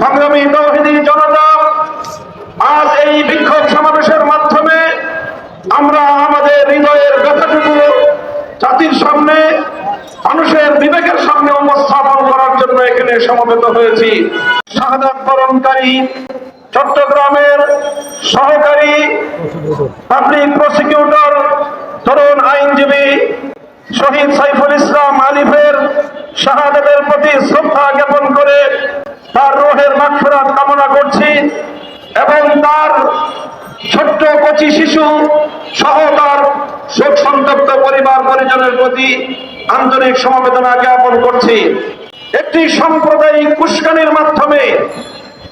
সংগ্রামী তৌহিদি জনতা, আজ এই বিক্ষোভ সমাবেশের মাধ্যমে আমরা আমাদের হৃদয়ের ব্যথাটুকু জাতির সামনে, মানুষের বিবেকের সামনে উপস্থাপন করার জন্য এখানে সমবেত হয়েছি। শাহাদাত বরণকারী চট্টগ্রামের সহকারী পাবলিক প্রসিকিউটর, তরুণ আইনজীবী শহীদ সাইফুল ইসলাম আলিফের শাহাদাতের প্রতি শ্রদ্ধা তার রোহের কামনা করছি এবং তার ছোট্ট কচি শিশু সহ তার শোক সন্তপ্ত পরিবার পরিজনের প্রতি আন্তরিক সমবেদনা জ্ঞাপন করছি। একটি সাম্প্রদায়িক কুস্কানির মাধ্যমে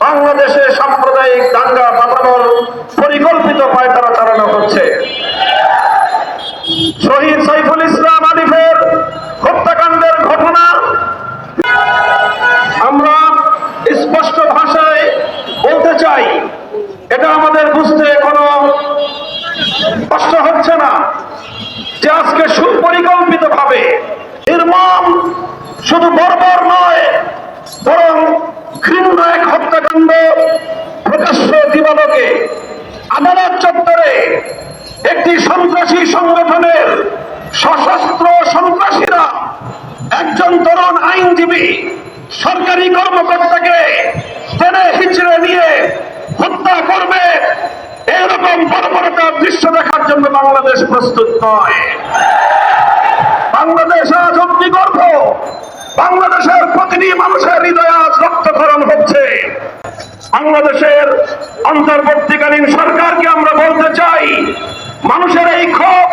বাংলাদেশে সাম্প্রদায়িক দাঙ্গা বাঁধানোর পরিকল্পিত পায়তারা চালানো হচ্ছে। শহীদ সাইফুল ইসলাম আলিফের হত্যাকাণ্ডের ঘটনা আমরা স্পষ্ট ভাষায় বলতে চাই এটা আমাদের বুঝতে কোনো কষ্ট হচ্ছে না যে আজকে সুপরিকল্পিত ভাবে নির্মম শুধু বর্বর নয়, বরং ঘৃণ্য এক হত্যাকাণ্ড প্রকাশ্য দিবালকে আদালত চত্বরে একটি সন্ত্রাসী সংগঠনের সশস্ত্র সন্ত্রাসীরা একজন তরুণ আইনজীবী, সরকারি কর্মকর্তাকে টেনে হিচড়ে নিয়ে হত্যা করবে, এরকম বর্বরতার দৃশ্য দেখার জন্য বাংলাদেশ প্রস্তুত নয়। বাংলাদেশ আজ অগ্নিগর্ভ। বাংলাদেশের প্রতিটি মানুষের হৃদয় আজ রক্তক্ষরণ হচ্ছে। বাংলাদেশের অন্তর্বর্তীকালীন সরকারকে আমরা বলতে চাই, মানুষের এই ক্ষোভ,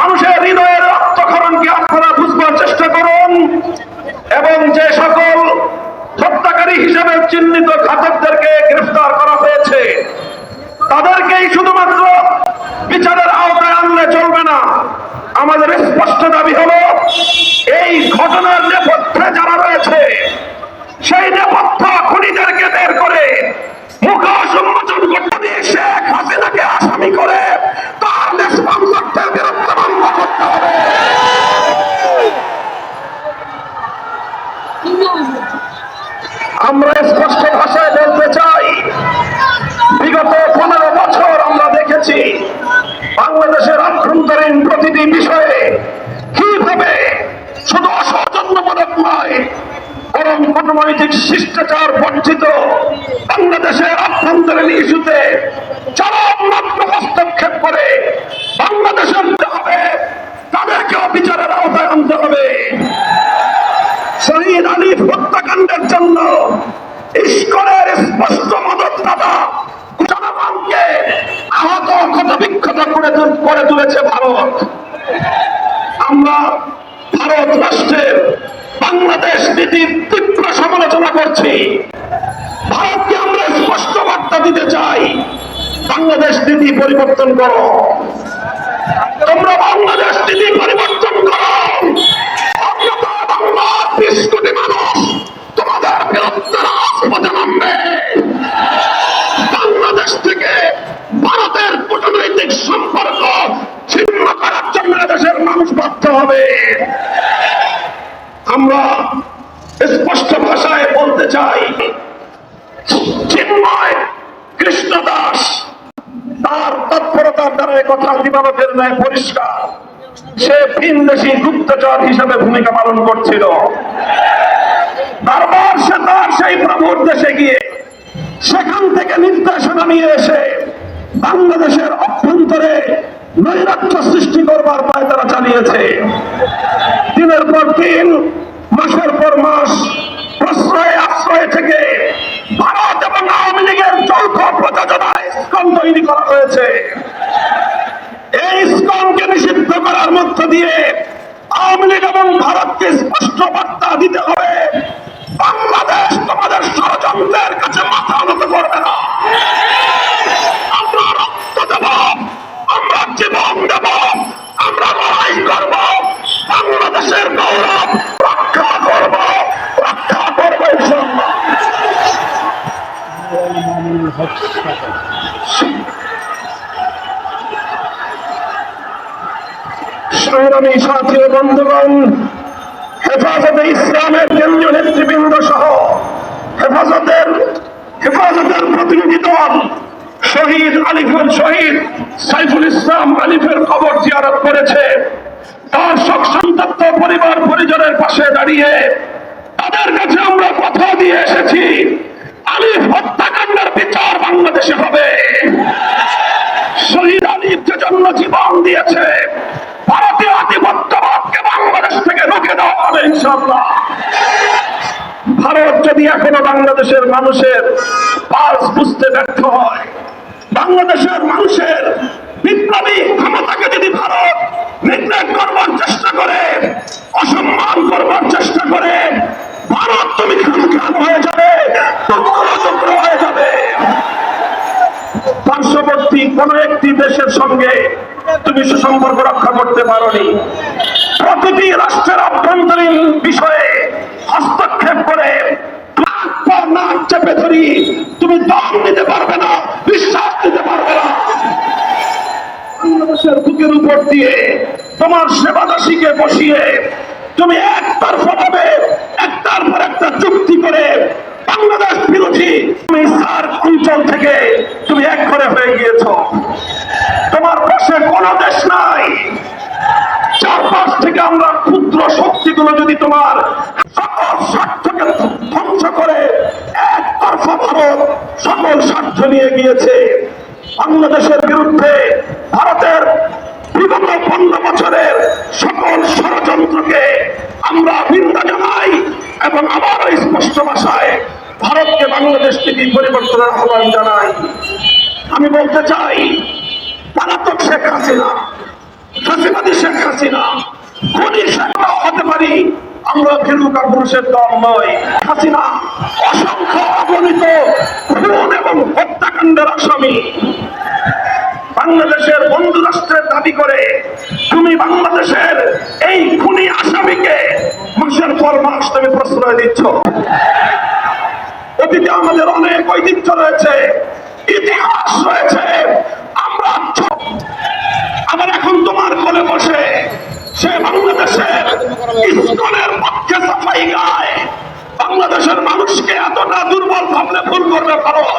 মানুষের হৃদয়ের রক্তক্ষরণকে আপনারা বুঝবার চেষ্টা করুন এবং যে সকল হত্যাকারী হিসেবে চিহ্নিত ঘাতকদেরকে গ্রেফতার করা হয়েছে, তাদেরকেই শুধুমাত্র বিচারের আওতায় আনলে চলবে না আমাদের স্পষ্ট দাবি হলো এই ঘটনার নেপথ্যে যারা রয়েছে সেই নেপথ্য খুনিদেরকে বের করে মুখ সম্মোচন করতে দিয়ে শেখ হাসিনাকে আসামি করে তার দেশবান্ধবদের বিরুদ্ধে মামলা করতে হবে আমরা স্পষ্ট ভাষায় বলতে চাই বিগত পনেরো বছর আমরা দেখেছি বাংলাদেশের আভ্যন্তরীণ প্রতিটি বিষয়ে কীভাবে শুধু অসৌজন্যমূলক নয়, বরং কূটনৈতিক শিষ্টাচার বঞ্চিত বাংলাদেশের আভ্যন্তরীণ ইস্যুতে চরম মাত্র হস্তক্ষেপ করে বাংলাদেশের হবে তাদেরকেও বিচারের আওতায় আনতে হবে। শহীদ আলিফ হত্যাকাণ্ডের জন্য ইস্কনের স্পষ্ট মদতদাতা জনগণকে আহত ক্ষত বিক্ষত করে তুলেছে ভারত। আমরা ভারত রাষ্ট্রের বাংলাদেশ নীতির তীব্র সমালোচনা করছি। ভারতকে আমরা স্পষ্ট বার্তা দিতে চাই, বাংলাদেশ নীতি পরিবর্তন করো। তোমরা বাংলাদেশ নীতি পরিবর্তন করো। মানুষ তোমাদের বাংলাদেশ থেকে ভারতের কূটনৈতিক সম্পর্ক ছিন্ন করার জন্য দেশের মানুষ বাধ্য হবে। আমরা স্পষ্ট ভাষায় বলতে চাই, চিন্ময় কৃষ্ণ দাস তার তৎপরতার দ্বারা কথা দিবালকের ন্যায় পরিষ্কার। সে ভিনদেশী গুপ্তচর হিসেবে ভূমিকা পালন করছিল। বারবার সে তার সেই প্রভুর দেশে গিয়ে সেখান থেকে নির্দেশনা নিয়ে এসে বাংলাদেশের অভ্যন্তরে সৃষ্টি করবার পায় তারা চালিয়েছে। দিনের পর দিন, মাসের পর মাস, প্রশ্রয়, আশ্রয় থেকে ভারত এবং আওয়ামী লীগের যৌথ প্রযোজনায় ইস্কন তৈরি করা হয়েছে। এই ইস্কনকে নিষিদ্ধ করার মধ্য দিয়ে আওয়ামী লীগ এবং ভারতকে স্পষ্ট বার্তা দিতে হবে। সংগ্রামী সাথী বন্ধুগণ, হেফাজতে ইসলামের কেন্দ্রীয় নেতৃবৃন্দ সহ হেফাজতের হেফাজতের প্রতিনিধি দল, শহীদ আলিফুল শহীদ সাইফুল ইসলাম আলিফের কবর জিয়ারত করেছে। তার পরিবার পরিজনের পাশে দাঁড়িয়ে তাদের কাছে আমরা কথা দিয়ে এসেছি। আলিফ হত্যাকাণ্ডের বিচার বাংলাদেশে হবে। শহীদ আলিফ যে জন্য জীবন দিয়েছে, ভারতীয় আধিপত্যবাদকে বাংলাদেশ থেকে রুখে দেওয়া হবে ইনশাল্লাহ ভারত যদি এখনও বাংলাদেশের মানুষের পালস বুঝতে ব্যর্থ হয়, বাংলাদেশের মানুষের বিপ্লবী ক্ষমতাকে যদি ভারত নিগ্লেক্ট করবার চেষ্টা করে অসম্মান করবার চেষ্টা করে ভারত তুমি খান হয়ে যাবে টুকরো টুকরো হয়ে যাবে পার্শ্ববর্তী কোন একটি দেশের সঙ্গে তুমি সুসম্পর্ক রক্ষা করতে পারোনি। প্রতিটি রাষ্ট্রের অভ্যন্তরীণ বিষয়ে হস্তক্ষেপ করে তোমার বসিয়ে তুমি পর একটা চুক্তি করে বাংলাদেশ বিরোধী তুমি সার্ক অঞ্চল থেকে তুমি এক করে হয়ে গিয়েছো। পাশে কোনো দেশ নাই। চারপাশ থেকে আমরা ক্ষুদ্র শক্তিগুলো যদি তোমার সকল স্বার্থকে ধ্বংস করে একতরফা ভারত সকল স্বার্থ নিয়ে গিয়েছে, বাংলাদেশের বিরুদ্ধে ভারতের বিগত পনেরো বছরের সকল ষড়যন্ত্রকে আমরা নিন্দা জানাই এবং আবারও স্পষ্ট ভাষায় ভারতকে বাংলাদেশ থেকে পরিবর্তনের আহ্বান জানাই। আমি বলতে চাই শেখ হাসিনা শেখ হাসিনা হতে পারি, আমরা ফেরুকা পুরুষের দল নয় হাসিনা অসংখ্য অগণিত খুন এবং হত্যাকাণ্ডের আসামি। বাংলাদেশের বন্ধু রাষ্ট্রের দাবি করে, তুমি বাংলাদেশের এই খুনি আসামিকে মাসের পর মাস তুমি প্রশ্রয় দিচ্ছ। অতীতে আমাদের অনেক ঐতিহ্য রয়েছে, ইতিহাস রয়েছে আমরা ছ- আবার এখন তোমার কোলে বসে সে বাংলাদেশের ইস্কনের পক্ষে সাফাই গায়। বাংলাদেশের মানুষকে এতটা দুর্বল ভাবলে ভুল করবে ভারত